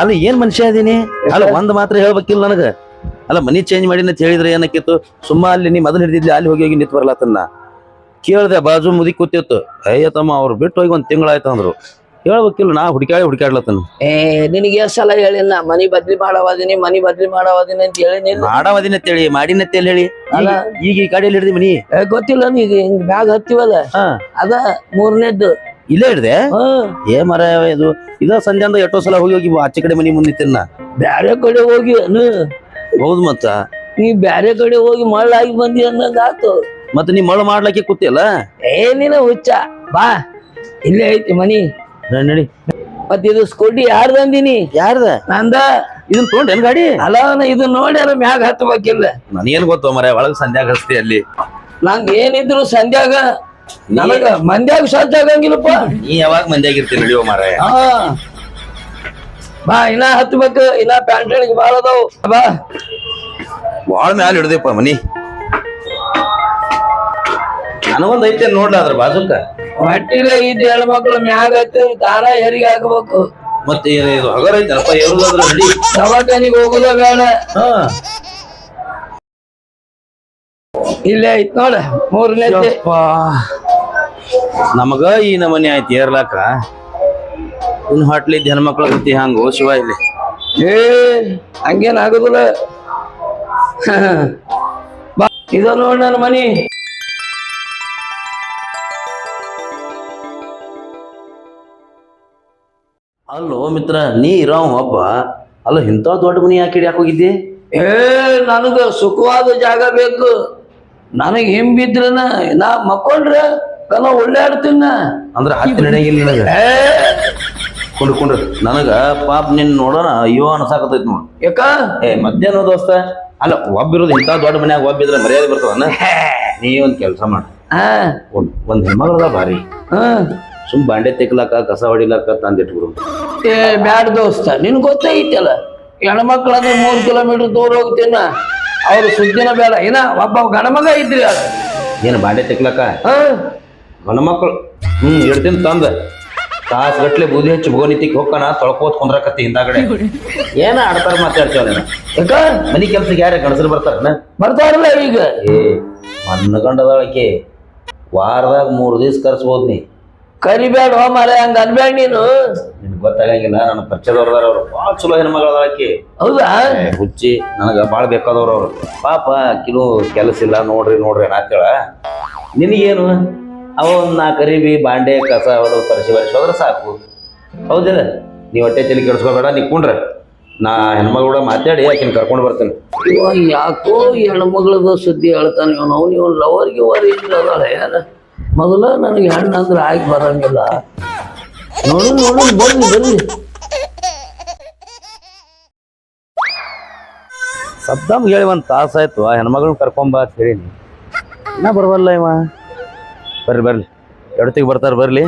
ಅಲ್ಲ ಏನ್ ಮನುಷ್ಯ ಅದೀನಿ ಅಲ್ಲ ಒಂದ್ ಮಾತ್ರ ಹೇಳ್ಬೇಕಿಲ್ಲ ನನಗ. ಅಲ್ಲ ಮನಿ ಚೇಂಜ್ ಮಾಡಿ ಅಂತ ಹೇಳಿದ್ರೆ ಏನಕ್ಕಿತ್ತು? ಸುಮ್ಮ ಅಲ್ಲಿ ನೀ ಮೊದಲು ಹಿಡಿದಿದ್ಲಿ ಅಲ್ಲಿ ಹೋಗಿ ಹೋಗಿ ನಿಂತು ಬರ್ಲಾತನ್ನ ಕೇಳ್ದೆ ಬಾಜು ಮುದಿ ಕೂತಿತ್ತು. ಅಯ್ಯ ತಮ್ಮ ಅವ್ರು ಬಿಟ್ಟು ಹೋಗಿ ಒಂದ್ ತಿಂಗಳಾಯ್ತು ಅಂದ್ರು. ಹೇಳ್ಬೇಕಿಲ್ಲ ನಾ ಹುಡುಕಾಡಿ ಹುಡುಕಾಡ್ಲತ್ತನ ಏ ನಿನಗೆ ಎಷ್ಟ್ ಸಲ ಹೇಳಿಲ್ಲ ಮನಿ ಬದ್ಲಿ ಮಾಡವಾದಿನಿ ಮನಿ ಬದ್ಲಿ ಮಾಡವಾದಿನಿ ಅಂತ ಹೇಳಿ ಮಾಡವದಿನ ಹೇಳಿ ಮಾಡಿನ ಹೇಳಿ ಅಲ್ಲ. ಈಗ- ಈಗ ಈ ಕಡೆಯಲ್ಲಿ ಹಿಡಿದಿ ಮನಿ? ಗೊತ್ತಿಲ್ಲ ನೀಗ ಹಿಂಗ್ ಬ್ಯಾಗ್ ಹತ್ತಿವಲ್ಲ? ಹಾ. ಅದ ಮೂರನೇದ್ದು. ಇಲ್ಲೇ ಹಿಡ್ದೆ ಏ ಮರ ಇದು ಇದ ಸಂಜೆಂದ ಎಷ್ಟೋ ಸಲ ಹೋಗಿ ಹೋಗಿ ಆಚೆ ಕಡೆ ಮನಿ ಮುಂದೆ ತಿನ್ನ ಬ್ಯಾರೆ ಕಡೆ ಹೋಗಿ ಅನ್ನ. ಹೌದು ಮತ್ತ? ನೀ ಬ್ಯಾರೆ ಕಡೆ ಹೋಗಿ ಮಳ್ಳಾಗಿ ಬಂದಿ ಅನ್ನಂಗಾತು ಮತ್ತ ನೀ ಮಳ ಮಾಡ್ಲಕ್ಕೆ ಕೂತಿಯಲ್ಲ? ಏನಿನ ಹುಚ್ಚ. ಬಾ ಇಲ್ಲೇ ಐತಿ ಮನಿ. ನಡಿ, ನಡಿ. ಮತ್ ಇದು ಸ್ಕೂಟಿ ಯಾರ್ದು ಅಂದಿನಿ ಯಾರ್ದ? ನಂದ. ಇದನ್ ತೊಗೊಂಡೇನ್ ಗಾಡಿ? ಅಲ್ಲ ಇದು ನೋಡ್ಯಾರ ಮ್ಯಾಗ ಹತ್ತಬೇಕಿಲ್ಲ ನನಗೇನ್ ಗೊತ್ತು ಮರ ಒಳಗ್ ಸಂಧ್ಯಾಗ ಹಸ್ತಿ ಅಲ್ಲಿ. ನಂಗೆ ಏನಿದ್ರು ಸಂಧ್ಯಾಗ ನನಗ ಮಂದ್ಯಾಗ ಸಾಧ್ಯ ಆಗಂಗಿಲ್ಲಪ್ಪ. ನೀ ಯಾವಾಗ ಮಂದ್ಯಾಗಿರ್ತೀನಿ ನಡಿಯೋ ಮಾರಾಯ? ಹಾ ಬಾ ಇನ್ನ ಹತ್ಬೇಕು ಇನ್ನ ಪ್ಯಾಂಟಣಿಗೆ ಬಾಳ ಅದಾವು. ಬಾ. ಬಾಳ ಮ್ಯಾಲ ಹಿಡ್ದಪ್ಪ ಮನಿ. ನನಗೊಂದ್ ಐತೆ ನೋಡ್ಲ ಅದ್ರ ಬಾಜುಕ? ಹೊಟ್ಟಿಲ ಇದ್ದ ಹೆಣ್ಮಕ್ಳು ಮ್ಯಾಗ ಹತ್ತಿ ದಾರ ಹೆರಿಗೆ ಹಾಕ್ಬೇಕು ಮತ್ತೆ ಇದು ಹಗರ ಐತನಪ್ಪ ಏರುದಾದ್ರ ನಡಿ. ದವಾಖಾನಿಗೆ ಹೋಗುದ ಬೇಡ. ಹಾ. ಇಲ್ಲೇ ಐತ್ ನೋಡ ಮೂರನೇ ನಮಗ ಈ ನಮನಿ ಆಯ್ತು ಏರ್ಲಾಕ. ಇನ್ ಹೊಟ್ಲಿದ್ದ ಹೆಣ್ಮಕ್ಳ ಗತಿ ಹಂಗು ಶಿವ ಇಲ್ಲಿ. ಏ ಹಂಗೇನ್ ಆಗುದಿಲ್ಲ. ಬಾ ಇದ ನೋಡ ನನ್ನ ಮನಿ. ಅಲ್ಲೋ ಮಿತ್ರ ನೀ ಇರೋ ಒಬ್ಬ. ಅಲ್ಲ ಇಂಥ ದೊಡ್ಡ ಮನಿ ಯಾಕೆ ಹಿಡಿಯಾಕ ಹೋಗಿದ್ದಿ? ಏ ನನಗ ಸುಖವಾದ ಜಾಗ ಬೇಕು. ನನಗ್ ಹಿಂಬಿದ್ರನ ನಾ ಮಕ್ಕೊಂಡ್ರ ಕಲ ಒಳ್ಳಾಡ್ತೀನ ಅಂದ್ರ ಹತ್ತಿ ನಡೆಯಂಗಿಲ್ಲ ನನಗ? ನನಗ ಪಾಪ ನಿನ್ ನೋಡೋಣ ಅಯ್ಯೋ ಅನ್ಸಾಕತೈತಿ ನೋಡ್. ಯಾಕ? ಏ ಮಧ್ಯಾಹ್ನ ದೋಸ್ತ. ಅಲ್ಲ ಒಬ್ಬಿರೋದು ಇಂಥ ದೊಡ್ಡ ಮನ್ಯಾಗ ಒಬ್ಬಿದ್ರೆ ಮರ್ಯಾದೆ ಬರ್ತವನ ನೀ ಒಂದ್ ಕೆಲಸ ಮಾಡ. ಹಾ. ಒಂದ್ ಒಂದ್ ಹೆಣ್ಮಗಳದ ಭಾರಿ ಹಾ. ಸುಮ್ ಬಾಂಡೆ ತೆಕ್ಲಾಕ ಕಸ ಹೊಡಿಲಾಕ ತಂದಿಟ್ಬಿಡು. ಏ ಬ್ಯಾಡ ದೋಸ್ತ. ನಿನ್ ಗೊತ್ತೈತಲ್ಲ ಹೆಣ್ಮಕ್ಳಾದ್ರೆ ಮೂರ್ ಕಿಲೋಮೀಟರ್ ದೂರ ಹೋಗ್ತೀನ ಅವ್ರ ಸುದ್ದಿನ ಬೇಡ. ಏನ ಒಬ್ಬ ಗಣಮಗ ಇದ್ರಿ ಏನ್ ಬಾಂಡೆ ತಿಕ್ಲಕ್ಕ? ಗಣಮಕ್ಕಳು ಗಂಡ ಮಕ್ಕಳು ಹ್ಮ್ ಇಡ್ತೀನಿ ತಂದ. ತಾಸ್ ಗಟ್ಲೆ ಬೂದಿ ಹೆಚ್ಚು ಭೋನಿತಿಕ್ ಹೋಗ್ಕನ ತೊಳ್ಕೋತ್ ಕುಂದ್ರಕತ್ತಿ ಹಿಂದಾಗಡೆ. ಏನ ಆಡ್ತಾರ ಮಾತಾಡ್ತೇವ ಯಾಕ? ಮನಿ ಕೆಲ್ಸಕ್ಕೆ ಯಾರ ಗಣಸರು ಬರ್ತಾರನ ಬರ್ತಾರಲ್ಲ ಈಗ. ಏ ಗಂಡದಾಳಕೆ ವಾರದಾಗ ಮೂರು ದಿವ್ಸ ಕರ್ಸ್ಬೋದ್ ನೀ. ಕರಿಬೇಡ ಮಾರ ಹಂಗ ಅನ್ಬೇಡ ನೀನು. ಗೊತ್ತಾಗಂಗಿಲ್ಲ ನನ್ನ ಪರಿಚಯದವ್ರದಾರ ಅವ್ರು. ಭಾಳ ಚಲೋ ಹೆಣ್ಮಗಳದಾಳಕ್ಕೆ ಹೌದಾ? ಹುಚ್ಚಿ ನನಗೆ ಭಾಳ ಬೇಕಾದವ್ರು ಅವ್ರು. ಪಾಪ ಕಿಲೋ ಕೆಲಸ ಇಲ್ಲ ನೋಡ್ರಿ ನೋಡ್ರಿ ನಾತೇಳ ನಿನಗೇನು? ಅವ ನಾ ಕರಿಬಿ ಬಾಂಡೆ ಕಸ ಅವರು ಪರಿಸಿ ಬರಿಸಿ ಹೋದ್ರೆ ಸಾಕು. ಹೌದಿಲ್ಲ? ನೀ ಹೊಟ್ಟೆ ತಲೆ ಕೆಡಿಸ್ಕೋಬೇಡ ನೀ ಕುಂಡ್ರ. ನಾ ಹೆಣ್ಮಗಳು ಕೂಡ ಮಾತಾಡಿ ಆಕಿನ ಕರ್ಕೊಂಡು ಬರ್ತೇನೆ. ಇವ ಯಾಕೋ ಹೆಣ್ಮಗಳದ ಸುದ್ದಿ ಹೇಳ್ತಾನೆ ಇವನು. ಅವ್ನು ಇವನ್ ಲವರ್ ಗಿವರ್ ಇಲ್ಲದಾಳ ಯಾರ ಮೊದಲ ನನಗೆ ಹೆಣ್ಣು ಅಂದ್ರೆ ಆಗಿ ಬರಂಗಿಲ್ಲ. ನೋಡು ನೋಡು ಬನ್ನಿ ಬನ್ನಿ. ಸದ್ದಾಮ್ ಹೇಳಿ ಒಂದು ತಾಸಾಯ್ತು ಆ ಹೆಣ್ಮಗಳನ್ನ ಕರ್ಕೊಂಬ ಅಂತ ಹೇಳೀನಿ. ಇನ್ನ ಬರವಲ್ಲ ಇವ? ಬರ್ರಿ ಬರ್ಲಿ. ಎಡತಿಗೆ ಬರ್ತಾರೆ ಬರ್ಲಿ.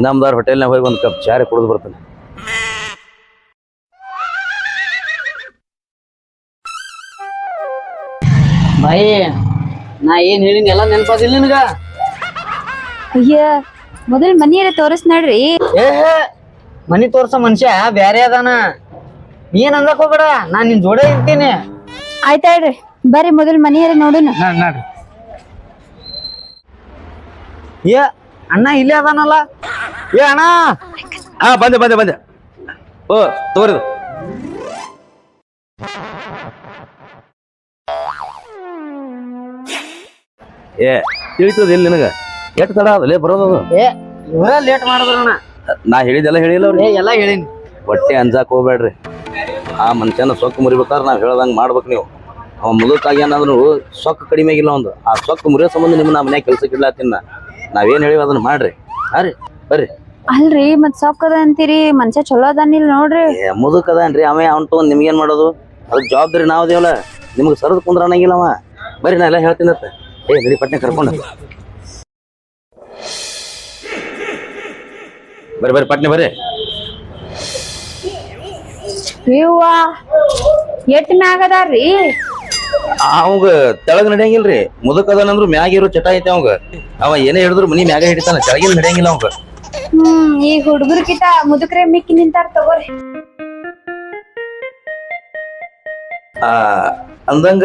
ಇನಾಮದಾರ್ ಹೋಟೆಲ್ನಾಗ ಹೋಗಿ ಒಂದು ಕಪ್ ಚಾರಿ ಕುಡಿದು ಬರ್ತಾನೆ. ಬಾಯಿ ನಾ ಏನ್ ಹೇಳಿನಿ ಎಲ್ಲ ನೆನಪಾದಿಲ್ಲ ನಿನಗ? ಅಯ್ಯ ಮೊದಲ್ ಮನಿಯರ ತೋರಿಸ್ ನೋಡ್ರಿ. ಏ ಮನಿ ತೋರ್ಸೋ ಮನುಷ್ಯ ಬ್ಯಾರೆ ಅದಾನ. ಏನ್ ಅಂದಕ್ ಹೋಗ್ಬೇಡ ನಾ ನಿನ್ ಜೋಡೆ ಇರ್ತೀನಿ. ಆಯ್ತಾ ಹೇಳ್ರಿ ಬರ್ರಿ ಮೊದಲ್ ಮನೆಯರ ನೋಡೋಣ. ನೋಡ್ ನೋಡ್ರಿ ಏ ಅಣ್ಣ ಇಲ್ಲೇ ಅದಾನಲ್ಲ? ಏ ಅಣ್ಣ. ಹಾ ಬಂದೆ ಬಂದೆ ಬಂದೆ. ಓ ತೋರಿದು ಏ ತಿಳಿತದ ಇಲ್ಲಿ ನಿನಗ? ಎಷ್ಟು ತಡ ಅದೇ? ಏ ಇವರ ಲೇಟ್ ಮಾಡಿದ್ರಣ್ಣ ನಾ ಹೇಳಿದೆಲ್ಲ ಹೇಳಿಲ್ಲ ಅವ್ರಿ ಏ ಎಲ್ಲ ಹೇಳಿನಿ. ಹೊಟ್ಟೆ ಅಂಜಾಕ್ ಹೋಗ್ಬೇಡ್ರಿ. ಆ ಮನುಷ್ಯನ ಸೊಕ್ಕು ಮುರಿಬೇಕಾದ್ರೆ ನಾವು ಹೇಳ್ದಂಗ್ ಮಾಡ್ಬೇಕು ನೀವು. ಅವ ಏನಾದ್ರು ಸೊಕ್ಕ ಕಡಿಮೆ ಆಗಿಲ್ಲ ಒಂದು. ಆ ಸೊಕ್ಕು ಮುರಿಯೋ ಸಂಬಂಧ ನಿಮ್ಮ ನಾ ಮನ್ಯಾಗ ಕೆಲ್ಸಕ್ಕೆ ಇಡ್ಲಾತಿನ ನಾವೇನ್ ಹೇಳಿವಿ ಅದನ್ನ ಮಾಡ್ರಿ. ಅರಿ ರೀ ಬರ್ರಿ. ಅಲ್ರಿ ಮತ್ ಅದ ಅಂತೀರಿ? ಮನ್ಷ ಚಲೋ ಅದಾನಿಲ್ ನೋಡ್ರಿ. ಏ ಮುದುಕ್ ಅದಾನ್ರಿ. ಅವ ಅವ್ನ ತಗೊಂಡ್ ನಿಮ್ಗೇನ್ ಮಾಡೋದು? ಅದು ಜವಾಬ್ದಾರಿ ನಾವ್ ದೇವಲ್ಲ ನಿಮ್ಗೆ ಸರದ್ ಕುಂದ್ರ ಅನ್ನಂಗಿಲ್ಲ ಅವ. ಬರ್ರಿ ನಾ ಎಲ್ಲ ಹೇಳ್ತೀನಿ ಅಂತ ಏ ನಡಿ ಪಟ್ನೆ ಕರ್ಕೊಂಡು ಬರ್ರಿ ಬರ್ರಿ ಪಟ್ನೆ ಬರ್ರಿ. ಇವ್ವ ಎಟ್ ಮ್ಯಾಗ ಅದಾರ್ರಿ ಅವಂಗ ತೆಳಗ್ ನಡೆಯಂಗಿಲ್ರಿ. ಮುದುಕ್ ಅದಾನಂದ್ರು ಮ್ಯಾಗ ಇರೋ ಚಟ ಐತೆ ಅವಂಗ. ಅವ ಏನೇ ಹಿಡಿದ್ರು ಮನಿ ಮ್ಯಾಗ ಹಿಡಿತಾನ ಕೆಳಗಿನ ನಡೆಯಂಗಿಲ್ಲ ಅವಂಗ. ಹ್ಮ್ ಈ ಹುಡುಗರ್ಕಿತ ಮುದುಕ್ರೆ ಮಿಕ್ಕಿ ನಿಂತಾರ ತಗೋರಿ. ಆ ಅಂದಂಗ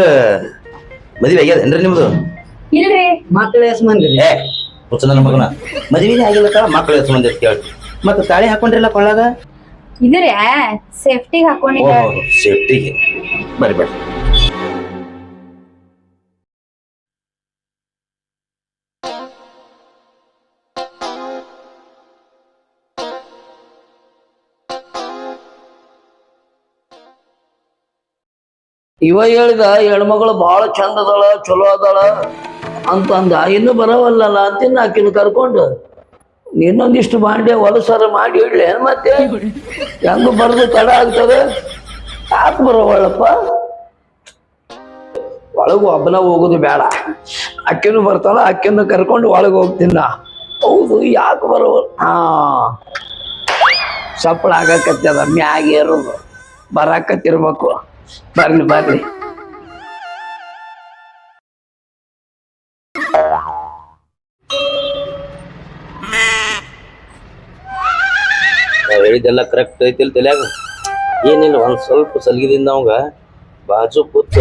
ಮದುವೆ ಆಗ್ಯದ ಏನ್ರಿ ನಿಮ್ದು? ಇಲ್ರಿ. ಮಕ್ಳು ಎಷ್ಟ್ ಮಂದಿ ಏ ಹುಚ್ಚ ನನ್ನ ಮಗನ. ಮದುವೆನೇ ಆಗಿಲ್ಲ ಮಕ್ಕಳು ಎಷ್ಟು ಮಂದಿ ಅಂತ ಕೇಳಿ ಮತ್ತೆ ತಾಳಿ ಹಾಕೊಂಡ್ರಿಲ್ಲ ಕೊಳ್ಳಾಗ? ಇದ್ರಿ ಸೇಫ್ಟಿಗೆ ಹಾಕೊಂಡಿದ್ದ. ಓಹೋ ಸೇಫ್ಟಿಗೆ ಬರ್ರಿ ಬರ್ರಿ. ಇವ ಹೇಳಿದ ಹೆಣ್ಮಗಳು ಬಹಳ ಚಂದ ಅದಾಳ ಚಲೋ ಅದಾಳ ಅಂತಂದ ಇನ್ನು ಬರವಲ್ಲಲ್ಲ ಅಂತಿನ್ನ ಆಕಿನ ಕರ್ಕೊಂಡು. ಇನ್ನೊಂದಿಷ್ಟು ಬಾಂಡೆ ಹೊಲಸರ ಮಾಡಿ ಇಡ್ಲಿ. ಮತ್ತೆ? ಹೆಂಗು ಬರೋದು ತಡ ಆಗ್ತದೆ? ಯಾಕೆ ಬರೋವಳಪ್ಪ? ಒಳಗೆ ಒಬ್ಬನ ಹೋಗೋದು ಬೇಡ. ಅಕ್ಕಿನೂ ಬರ್ತಾಳ, ಅಕ್ಕಿನ ಕರ್ಕೊಂಡು ಒಳಗೆ ಹೋಗ್ತೀನ ಹೌದು, ಯಾಕೆ ಬರೋ ಹಾ. ಸಪ್ಪಳ ಆಗಕತ್ತದ, ಮ್ಯಾಗ ಏರೋದು. ಬರಾಕತ್ತಿರ್ಬೇಕು. ಬರ್ಲಿ ಬರ್ಲಿ. ಹೇಳಿದ್ದೆಲ್ಲ ಕರೆಕ್ಟ್ ಐತಿಲ್ ತಲೆಯಾಗ ಏನಿಲ್ಲ ಒಂದ್ ಸ್ವಲ್ಪ ಸಲ್ಗಿದಿಂದ ಅವಂಗ ಬಾಜು ಕೂತ್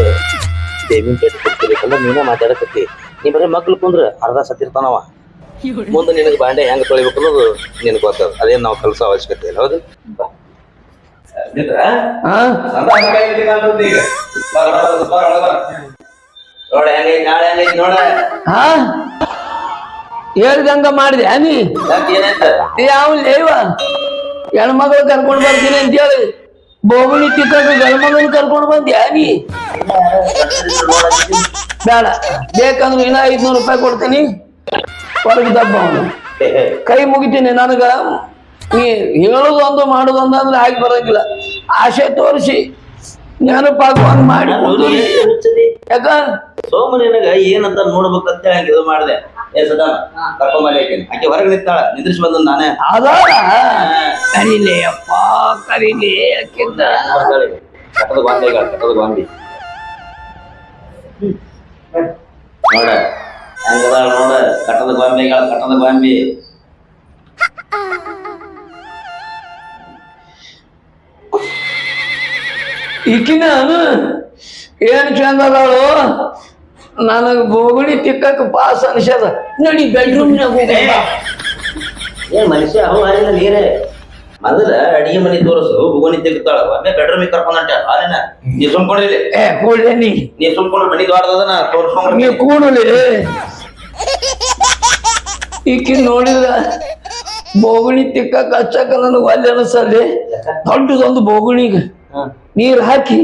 ಬೇವಿನ ಪೇಟೆ ಕೊಡ್ತಿರ್ಬೇಕಲ್ಲ ನೀನ ಮಾತಾಡಕತ್ತಿ. ನೀ ಬರೀ ಮಕ್ಳು ಕುಂದ್ರ ಅರ್ಧ ಸತ್ತಿರ್ತಾನವ. ಮುಂದೆ ನಿನಗೆ ಬಾಂಡೆ ಹೆಂಗ್ ತೊಳಿಬೇಕು ಅನ್ನೋದು ನಿನಗೆ ಗೊತ್ತದ. ಅದೇನ್ ನಾವು ಕಲ್ಸೋ ಅವಶ್ಯಕತೆ ಇಲ್ಲ. ಹೌದು? ಹೇಳ್ದಂಗ ಮಾಡಿದೆ ನೀ ಯಾವ ಲೇವ. ಹೆಣ್ಮಗಳು ಕರ್ಕೊಂಡ್ ಬರ್ತೀನಿ ಅಂತ ಹೇಳಿ. ಬೋಗುಣಿ ತಿಕ್ಕಕ್ಕೆ ಗಂಡ್ಮಗಳನ್ನ ಕರ್ಕೊಂಡ್ ಬಂದ್ಯಾ ನೀ? ಬೇಡ. ಬೇಕಂದ್ರೆ ಇನ್ನ ಐದ್ನೂರು ರೂಪಾಯಿ ಕೊಡ್ತೀನಿ. ಹೊರಗೆ ದಬ್ಬ ಅವನು. ಕೈ ಮುಗಿತೀನಿ ನನಗ. ನೀ ಹೇಳೋದೊಂದು ಮಾಡೋದೊಂದು ಅಂದ್ರೆ ಆಗಿ ಬರಂಗಿಲ್ಲ. ಆಸೆ ತೋರಿಸಿ. ನೆನಪಾಗುವಂಗ್ ಮಾಡಿ. ಯಾಕ? ಸೋಮ ನಿನಗ ಏನಂತ ನೋಡ್ಬೇಕಂತ ಹೇಳಿ ಇದು ಮಾಡಿದೆ. ಏ ಸದಾನ ಕರ್ಕೊಂಬಲ್ಲಿ ಆಕೆ ಆಕೆ ಹೊರಗೆ ನಿಂತಾಳ ನಿಂದ್ರಿಸಿ ಬಂದ ನಾನೇ. ಅದಾಳ ಕರೀಲಿ ಅಪ್ಪ ಕರೀಲಿ ಯಾಕಿಂದ ಬರ್ತಾಳೆ. ಕಟ್ಟದ ಬಾಂಬೆ ಈಗ ಕಟ್ಟದ ಗೊಂಬಿ ನೋಡ ಹೆಂಗದಾಳ ನೋಡ ಕಟ್ಟದ ಗೊಂಬೆಗಳ ಕಟ್ಟದ ಗೊಂಬಿ ಈಕಿನ ಏನ್ ಚಂದ ಅದಾಳು? ನನಗ ಬೋಗುಣಿ ತಿಕ್ಕಕ್ ಪಾಸ್ ಅನ್ಸ್ಯದ. ನೋಡಿ ಬೆಡ್ರೂಮ್ನಾಗ ಏನ್ ಮನುಷ್ಯ ಅವ ಹಾಲಿನ ನೀರೇ. ಮೊದಲ ಅಡಿಗೆ ಮನೆ ತೋರಿಸು ಬೋಗುಣಿ ತೆಗಿತಾಳ ಒಮ್ಮೆ ಬೆಡ್ರೂಮಿಗೆ ಕರ್ಕೊಂಡಂಟ ಹಾಲಿನ ನೀ ಸುಮ್ಕೊಂಡಿರ್ಲಿ ಏ ಕೂಡ್ಲೆ ನೀ. ನೀ ಮನೆ ಮನಿ ದ್ವಾರದನ ತೋರ್ಸ್ಕೊಂಡ್ರೆ ನೀ ಕೂಡಲಿ. ಈಕಿ ನೋಡಿದ ಬೋಗುಣಿ ತಿಕ್ಕಕ್ ಹಚ್ಚಕ್ಕ ನನಗೆ ಒಲ್ಲೆ ಅನಿಸಲ್ಲಿ? ದೊಡ್ಡದೊಂದು ಬೋಗುಣಿಗೆ. ನೀರ್ ಹಾಕಿ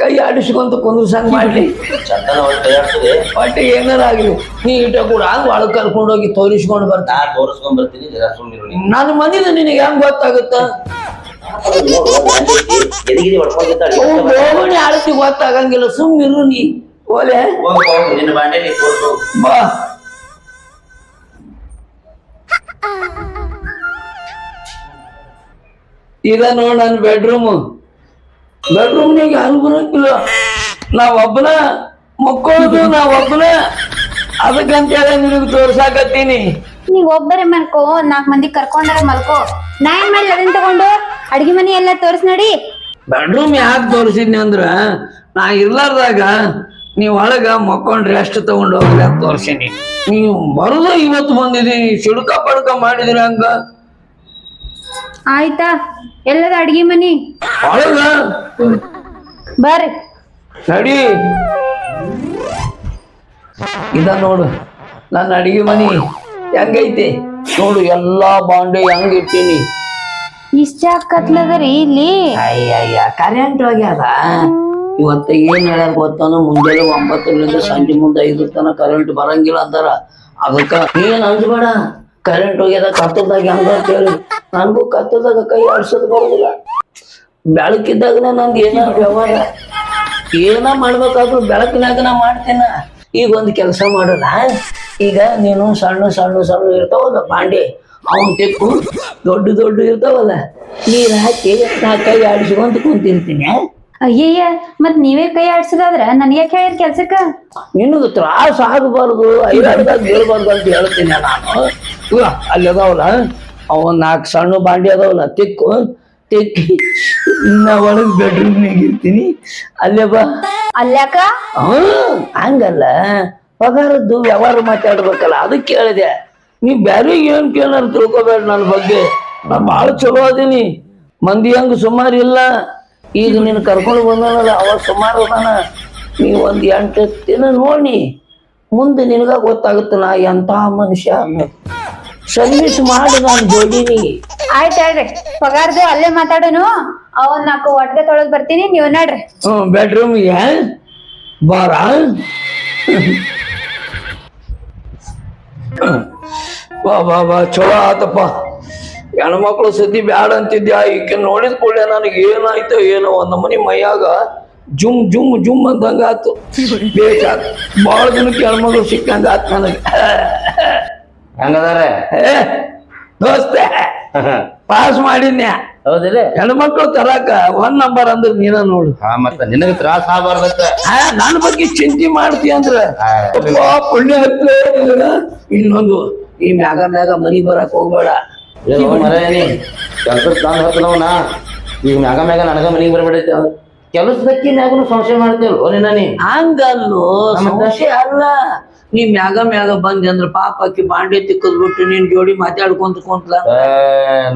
ಕೈ ಆಡಿಸ್ಕೊಂತ ಕುಂದ್ರಸಂಗ್ ಮಾಡ್ಲಿ. ಚಂದನ ಒಟ್ಟು ತಯಾರಿಸದೆ ಒಟ್ಟೆ ಏನಾರ ಆಗ್ಲಿ. ನೀ ಇಟ್ಟ ಕೂಡ ಹಂಗ ಒಳಗ್ ಕರ್ಕೊಂಡು ಹೋಗಿ ತೋರಿಸ್ಕೊಂಡು ಬರ್ತಾ. ನಾ ತೋರಿಸ್ಕೊಂಡ್ ಬರ್ತೀನಿ ಜರ ಸುಮ್ಮನಿರು ನನ್ನ ಮನೇಲಿ ನಿನಗೆ ಹೆಂಗ್ ಗೊತ್ತಾಗುತ್ತ? ಎದಗಿರಿ ಹೊಡ್ಕೊಂಡಿದ್ದಾಳೆ ಬೋಗುಣಿ ಆಳತಿ ಗೊತ್ತಾಗಂಗಿಲ್ಲ ಸುಮ್ಮಿರು ನೀ. ಓಲೆ ಹೋಗು ಹೋಗು ನಿನ್ನ ಬಾಂಡೆ ನೀ ತೋರ್ಸು. ಬಾ. ಇದ ನೋಡ್ ನನ್ನ ಬೆಡ್ರೂಮ್ ಬೆಡ್ರೂಮ್ನಾಗ ಯಾರು ಬರೋಕಿಲ್ಲ ನಾ ಒಬ್ಬನ ಮಕ್ಕಳದು ನಾ ಒಬ್ಬನ ಅದಕ್ಕಂತೇಳಿ ನಿನಗೆ ತೋರ್ಸಾಕತ್ತೀನಿ. ನೀವ್ ಒಬ್ಬರೇ ಮಲ್ಕೋ ನಾಲ್ಕ್ ಮಂದಿ ಕರ್ಕೊಂಡಾರ ಮಲ್ಕೋ. ನಾ ಏನ್ ಮಾಡ್ಲಿ ಅದನ್ನ ತಗೊಂಡು ಅಡ್ಗೆ ಮನಿ ಎಲ್ಲ ತೋರ್ಸ್ ನೋಡಿ. ಬೆಡ್ರೂಮ್ ಯಾಕೆ ತೋರಿಸಿದ್ನಿ ಅಂದ್ರ ನಾ ಇರ್ಲಾರ್ದಾಗ ನೀವ್ ಒಳಗ ಮಕ್ಕೊಂಡ್ ರೆಸ್ಟ್ ತಗೊಂಡು ಹೋಗ್ಲಿ ಅಂತ ತೋರ್ಸೀನಿ. ನೀವು ಬರೋದು ಇವತ್ತು ಬಂದಿದ್ದೀನಿ ಸಿಡುಕ ಪಡ್ಕ ಮಾಡಿದ್ರಿ ಹಂಗ? ಆಯ್ತಾ? ಎಲ್ಲದ ಅಡ್ಗೆ ಮನಿ? ಬರ್ರಿ ನಡಿ. ಇದ ನೋಡು ನನ್ನ ಅಡಿಗೆ ಮನಿ ಹೆಂಗೈತಿ? ನೋಡು ಎಲ್ಲಾ ಬಾಂಡೆ ಹೆಂಗ್ ಇಟ್ಟೀನಿ. ಇಷ್ಟ ಕತ್ಲದರಿ ಇಲ್ಲಿ? ಅಯ್ಯಯ್ಯ ಕರೆಂಟ್ ಹೋಗ್ಯದ ಇವತ್ತ ಏನ್ ಹೇಳ್ಯಾರ ಗೊತ್ತಾನ? ಮುಂಜಾನೆ ಒಂಬತ್ತರಿಂದ ಸಂಜೆ ಮುಂದೆ ಐದು ತನಕ ಕರೆಂಟ್ ಬರಂಗಿಲ್ಲ ಅಂತಾರ ಅದಕ್ಕ ಏನ್ ಅಂದ್ಬೇಡ ಕರೆಂಟ್ ಹೋಗ್ಯದ ಕತ್ತದಾಗ ಹೆಂಗ ಅಂತ ಹೇಳಿ ನನ್ಗೂ ಕತ್ತದಾಗ ಕೈ ಆಡ್ಸೋದ್ ಬರೋದಿಲ್ಲ. ಬೆಳಕಿದ್ದಾಗನ ನಂದು ಏನ ವ್ಯವಹಾರ? ಏನ ಮಾಡ್ಬೇಕಾದ್ರೂ ಬೆಳಕಿನಾಗ ನಾ ಮಾಡ್ತೇನ. ಈಗ ಒಂದು ಕೆಲಸ ಮಾಡೋಣ ಈಗ ನೀನು ಸಣ್ಣ ಸಣ್ಣ ಸಣ್ಣ ಇರ್ತಾವಲ್ಲ ಬಾಂಡೆ ಅವನ್ ತೆಕ್ಕು ದೊಡ್ಡ ದೊಡ್ಡ ಇರ್ತಾವಲ್ಲ. ನೀರ್ ಹಾಕಿ ನಾ ಕೈ ಆಡಿಸ್ಕೊಂತ ಕುಂತಿರ್ತೀನಿ. ಅಯ್ಯಯ್ಯ ಮತ್ ನೀವೇ ಕೈ ಆಡ್ಸೋದಾದ್ರ ನನ್ ಯಾಕೆ ಹೇಳಿದ ಕೆಲ್ಸಕ್ಕ? ನಿನಗ ತ್ರಾಸ ಆಗಬಾರ್ದು ಅಡ್ಡದಾಗ ಬೀಳ್ಬಾರ್ದು ಅಂತ ಹೇಳ್ತೀನಿ ನಾನು. ಇವ ಅಲ್ಲಿ ಅದಾವಲ್ಲ ಅವ ನಾಲ್ಕು ಸಣ್ಣ ಬಾಂಡಿ ಅದಾವಲ್ಲ ತಿಕ್ಕು ತಿಕ್ಕಿ ನಾ ಒಳಗ್ ಬೆಡ್ರೂಮ್ನಾಗ ಇರ್ತೀನಿ. ಅಲ್ಲೇ ಬಾ. ಅಲ್ಯಾಕ? ಹ್ಮ್ ಹಂಗಲ್ಲ. ಪಗಾರದ್ದು ವ್ಯವಹಾರ ಮಾತಾಡ್ಬೇಕಲ್ಲ ಅದಕ್ಕೆ ಕೇಳಿದೆ. ನೀ ಬ್ಯಾರೆ ಏನ್ ಕೇಳಾರ ತಿಳ್ಕೊಬೇಡ ನನ್ನ ಬಗ್ಗೆ. ನಾನು ಭಾಳ ಚಲೋ ಅದೀನಿ. ಮಂದಿ ಹಂಗ ಸುಮಾರು ಇಲ್ಲ. ಈಗ ನೀನು ಕರ್ಕೊಂಡು ಬಂದಾನಲ್ಲ ಅವ ಸುಮಾರು ಅದಾನ. ನೀ ಒಂದು ಎಂಟು ದಿನ ನೋಡಿ ಮುಂದೆ ನಿನಗ ಗೊತ್ತಾಗುತ್ತೆ ನಾ ಎಂತ ಮನುಷ್ಯ. ಸರ್ವಿಸ್ ಮಾಡಿ ನಾನು ಜೋಡಿನಿ ಆಯ್ತ್ ಹೇಳ್ರಿ. ಪಗಾರ್ದು ಅಲ್ಲೇ ಮಾತಾಡೋನು. ಅವನ್ ನಾಲ್ಕು ಒಟ್ಟಿಗೆ ತೊಳೆದ್ ಬರ್ತೀನಿ ನೀವ್ ನಡ್ರಿ. ಹ್ಮ್ ಬೆಡ್ರೂಮ್ಗೆ ಬಾರ? ಬಾ ಬಾ ಬಾ ಚಲೋ ಆತಪ್ಪ. ಹೆಣ್ಮಕ್ಳು ಸುದ್ದಿ ಬ್ಯಾಡ ಅಂತಿದ್ಯಾ? ಈಕೆ ನೋಡಿದ ಕೂಡಲೇ ನನಗೆ ಏನಾಯ್ತೋ ಏನೋ ಒಂದು ಮನೆ ಮೈಯಾಗ ಜುಮ್ ಜುಮ್ ಜುಮ್ ಅಂದಂಗ ಆತು ಬೇಕಾತ್ ಭಾಳ ದಿನಕ್ಕೆ ಹೆಣ್ಮಕ್ಳು ಸಿಕ್ಕಂಗಾತು ನನಗೆ. ಹೆಂಗದಾರ? ದೋಸ್ತೆ ಪಾಸ್ ಮಾಡಿನ್ಯಾ? ಹೌದಿಲ್ಲ? ಹೆಣ್ಮಕ್ಳು ತರಾಕ ಒಂದ್ ನಂಬರ್ ಅಂದ್ರೆ ನೀನ ನೋಡು. ಹಾ ಮತ್ತ ನಿನಗ ತ್ರಾಸ ಆಗಬಾರ್ದ ಆ, ನನ್ ಬಗ್ಗೆ ಚಿಂತೆ ಮಾಡ್ತಿ ಅಂದ್ರ ಪುಣ್ಯ ಹತ್ಲೆ ಇನ್ನೊಂದು ಈ ಮ್ಯಾಗ ಮ್ಯಾಗ ಮನಿ ಬರಕ್ ಹೋಗ್ಬೇಡ. ಕೆಲ್ಸಕ್ಕೆ ತಂದು ಹೋಗ್ತಾನವನ ಈಗ ಮ್ಯಾಗ ಮ್ಯಾಗ ನನಗ ಮನಿ ಬರಬೇಡ ಕೆಲಸದಕ್ಕೆ ಮ್ಯಾಗನು ಸಂಶಯ ಮಾಡ್ತೇವಲ್ಲ ನಿನ್ನ ನೀ? ಹಂಗಲ್ಲೋ ಸಂಶಯ ಅಲ್ಲ. ನೀ ಮ್ಯಾಗ ಮ್ಯಾಗ ಬಂದಿ ಅಂದ್ರ ಪಾಪ ಆಕಿ ಬಾಂಡೆ ತಿಕ್ಕದ್ ಬಿಟ್ಟು ನಿನ್ ಜೋಡಿ ಮಾತಾಡ್ಕೊಂತ ಕುಂತ್ಲ.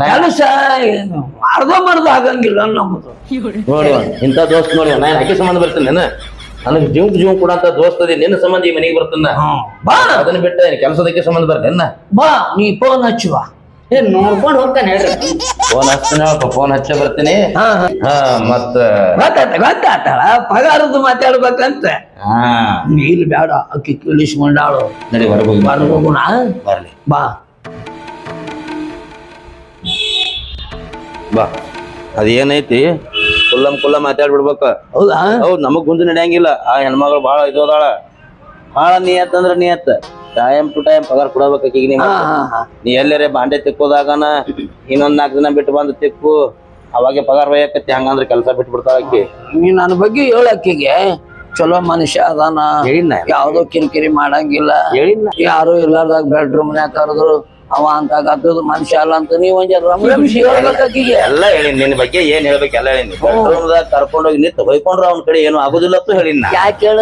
ಕೆಲಸ ಅರ್ಧ ಮರ್ಧ ಆಗಂಗಿಲ್ಲ ನಮ್ಮದು ನೋಡಿ ಇಂಥ ದೋಸ್ತ್ ನೋಡಿ ನಾನು ಆಕೆ ಸಂಬಂಧ ಬರ್ತೇನೆ ನಾನು ನನಗೆ ಜೀವ ಜೀವ ಅಂತ ದೋಸ್ತ ಅದಿ ನಿನ್ನ ಸಂಬಂಧ ಈ ಮನೆಗೆ ಬರ್ತಾನ ಬಾ. ಅದನ್ನ ಬಿಟ್ಟ ಕೆಲಸದಕ್ಕೆ ಸಂಬಂಧ ಬರ್ತೇನೆ ಬಾ ನೀ ಫೋನ್ ಹಚ್ಚುವ. ಏ ನೋಡ್ಕೊಂಡು ಹೋಗ್ತಾನೆ ಹೇಳ್ರಿ. ಫೋನ್ ಹಚ್ತೀನಿ ಫೋನ್ ಹಚ್ಚ ಬರ್ತೀನಿ. ಹಾ ಹಾ. ಹಾ ಮತ್ತ? ಗೊತ್ತಾತ ಗೊತ್ತಾತಳ ಪಗಾರದ್ದು ಮಾತಾಡ್ಬೇಕಂತ. ಹಾ. ನೀ ಇಲ್ಲಿ ಬೇಡ ಅಕ್ಕಿ ಕೇಳಿಸ್ಕೊಂಡಾಳು ನಡಿ ಹೊರಗೋಗಿ ಹೊರಗೋಗೋಣ ಬರ್ಲಿ. ಬಾ. ಬಾ. ಅದೇನೈತಿ? ಕುಲ್ಲಂ ಕುಲ್ಲ ಮಾತಾಡ್ಬಿಡ್ಬೇಕ. ಹೌದಾ? ಹೌದ್ ನಮಗ್ ಗುಂಜು ನಡೆಯಂಗಿಲ್ಲ. ಆ ಹೆಣ್ಮಗಳು ಬಹಳ ಇದು ಅದಾಳ. ಭಾಳ ನಿಯತ್ ಅಂದ್ರ ನಿಯತ್. ಟೈಮ್ ಟು ಟೈಮ್ ಪಗಾರ ಕೊಡಬೇಕು ಆಕಿಗೆ ನೀ ನೀ ಎಲ್ಲರೇ ಬಾಂಡೆ ತಿಕ್ಕೋದಾಗನ ಇನ್ನೊಂದ್ ನಾಲ್ಕು ದಿನ ಬಿಟ್ಟು ಬಂದು ತಿಕ್ಕು. ಅವಾಗೆ ಪಗಾರ ಬಯಕತ್ತಿ ಹಂಗಂದ್ರೆ ಕೆಲಸ ಬಿಟ್ಟು ಬಿಡ್ತಾವ ಆಕಿ. ನೀ ನನ್ನ ಬಗ್ಗೆ ಹೇಳಕ್ಕಿಗೆ ಚಲೋ ಮನುಷ್ಯ ಅದಾನ. ಹೇಳಿನ ಯಾವ್ದೋ ಕಿರಿಕಿರಿ ಮಾಡಂಗಿಲ್ಲ. ಹೇಳಿನ ಯಾರು ಇರ್ಲಾರ್ದಾಗ ಬೆಡ್ರೂಮ್ ನ್ಯಾಗ ಕರೆದ್ರು ಅವ ಅಂತ ಗದ್ದದ ಮನುಷ್ಯ ಅಲ್ಲ ಅಂತ ನೀವ್ ಒಂದ್ ಹೇಳ್ಬೇಕಾಕಿಗೆ ಎಲ್ಲ ಹೇಳಿನಿ ನಿನ್ ಬಗ್ಗೆ ಏನ್ ಹೇಳ್ಬೇಕು ಎಲ್ಲ ಹೇಳಿನಿ ಬೆಡ್ರೂಮ್ದಾಗ ಕರ್ಕೊಂಡೋಗಿ ನಿಂತು ಹೊಯ್ಕೊಂಡ್ರ ಅವ್ನ ಕಡೆ ಏನು ಆಗುದಿಲ್ಲತ್ತು ಹೇಳಿನ ನಾ ಯಾಕೆ ಹೇಳ?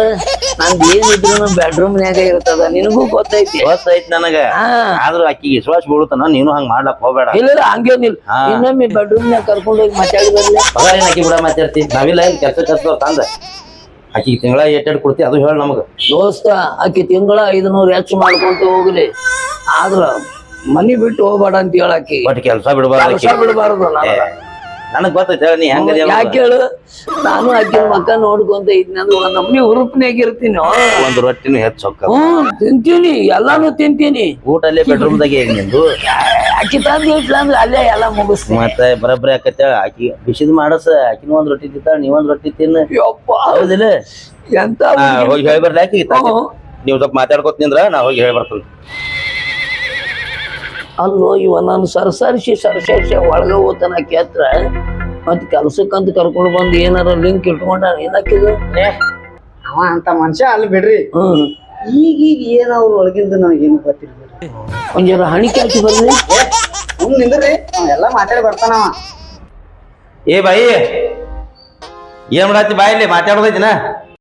ನಂದ್ ಏನಿದ್ರು ಬೆಡ್ರೂಮ್ ನ್ಯಾಗ ಇರ್ತದ ನಿನಗೂ ಗೊತ್ತೈತಿ. ದೋಸ್ತ ಐತ್ ನನಗ ಆದ್ರೂ ಆಕಿಗೆ ವಿಶ್ವಾಸ ಬೀಳುತ್ತಾನ ನೀನು ಹಂಗ ಮಾಡ್ಲಕ್ ಹೋಗ್ಬೇಡ. ಇಲ್ಲ ಹಂಗೇನಿಲ್ಲ. ಹಾ. ಇನ್ನೊಮ್ಮೆ ಬೆಡ್ರೂಮ್ ನ್ಯಾಗ ಕರ್ಕೊಂಡೋಗಿ ಮಾತಾಡಿ ಬರ್ಲಿ ಪಗಾರ ಏನ್ ಅಕ್ಕಿ ಬಿಡ ಮಾತಾಡ್ತಿ? ನಾವಿಲ್ಲ ಏನ್ ಕೆಲಸ ಕೆಲಸ ತಂದ? ಅಕ್ಕಿಗೆ ತಿಂಗಳ ಏಟೆಡ್ ಕೊಡ್ತಿ ಅದು ಹೇಳ ನಮಗ. ದೋಸ್ತ ಆಕಿ ತಿಂಗಳ ಐದ್ನೂರ್ ಹೆಚ್ಚು ಮಾಡ್ಕೊಂತ ಹೋಗ್ಲಿ. ಆದ್ರ ಮನಿ ಬಿಟ್ಟು ಹೋಗ್ಬೇಡ ಅಂತ ಹೇಳಾಕಿ ಬಟ್ ಕೆಲಸ ಬಿಡಬಾರ್ದು ಕೆಲಸ ಬಿಡಬಾರ್ದು ನನಗ. ನನಗ್ ಗೊತ್ತೈತೆ ನೀ ಹೆಂಗ ಕೇಳು? ಹೇಳು ನಾನು ಆಕಿನ ಮಕ್ಕ ನೋಡ್ಕೊಂತ ಇದ್ನಿ ಅಂದ್ರೆ ಒಂದ್ ನಮ್ನಿ ಹುರುಪ್ನಾಗ ಇರ್ತೀನಿ? ಒಂದ್ ರೊಟ್ಟಿನೂ ಹೆಚ್ಚು ಹೊಕ್ಕ ಹ್ಮ್ ತಿಂತೀನಿ ಎಲ್ಲಾನು ತಿಂತೀನಿ. ಊಟ ಅಲ್ಲೇ ಬೆಡ್ರೂಮ್ ದಾಗ ಈಗ ನಿಂದು? ಅಕ್ಕಿ ತಂದು ಇಟ್ಲ ಅಂದ್ರೆ ಅಲ್ಲೇ ಎಲ್ಲ ಮುಗಿಸ್ತೀನಿ. ಮತ್ತೆ ಬರಬ್ರಿ ಆಕತ್ತ ಆಕಿ ಬಿಸಿದ್ ಮಾಡಸ ಆಕಿನ ಒಂದ್ ರೊಟ್ಟಿ ತಿಂತಾಳ ನೀವೊಂದ್ ರೊಟ್ಟಿ ತಿನ್ನ. ಯಪ್ಪ. ಹೌದಿಲ್ಲ? ಎಂತ ಹೋಗಿ ಹೇಳಿ ಬರ್ಲಿ ಆಕಿ. ನೀವ್ ಸ್ವಲ್ಪ ಮಾತಾಡ್ಕೊತ ನಿಂದ್ರ ನಾ ಹೋಗಿ ಹೇಳಿ ಬರ್ತೇನೆ ಅಲ್ಲೋ ಇವ ನಾನು ಸರ್ಸರಿಸಿ ಒಳಗೆ ಒಳಗ ಹೋತನ ಕೇತ್ರ. ಮತ್ತೆ ಕೆಲ್ಸಕ್ಕಂತ ಕರ್ಕೊಂಡು ಬಂದು ಏನಾರ ಲಿಂಕ್ ಇಟ್ಕೊಂಡ ಏನಕ್ಕಿದು ಅವ ಅಂತ ಮನುಷ್ಯ ಅಲ್ಲಿ ಬಿಡ್ರಿ. ಹ್ಮ್. ಈಗೀಗ ಏನ ಅವ್ರ ಒಳಗಿಂದ ನನಗೇನು ಗೊತ್ತಿಲ್ಲ ಬಿಡ್ರಿ. ಒಂದ್ ಜರ ಹಣಿಕೆ ಹಾಕಿ ಬರ್ಲಿ. ನಿಂದ್ರಿ. ಅವ ಎಲ್ಲಾ ಮಾತಾಡಿ ಬರ್ತಾನವ ಏ ಬಾಯಿ ಏನ್ ಮಾಡತ್ತಿ ಬಾಯಲ್ಲಿ ಮಾತಾಡೋದೈತಿನ?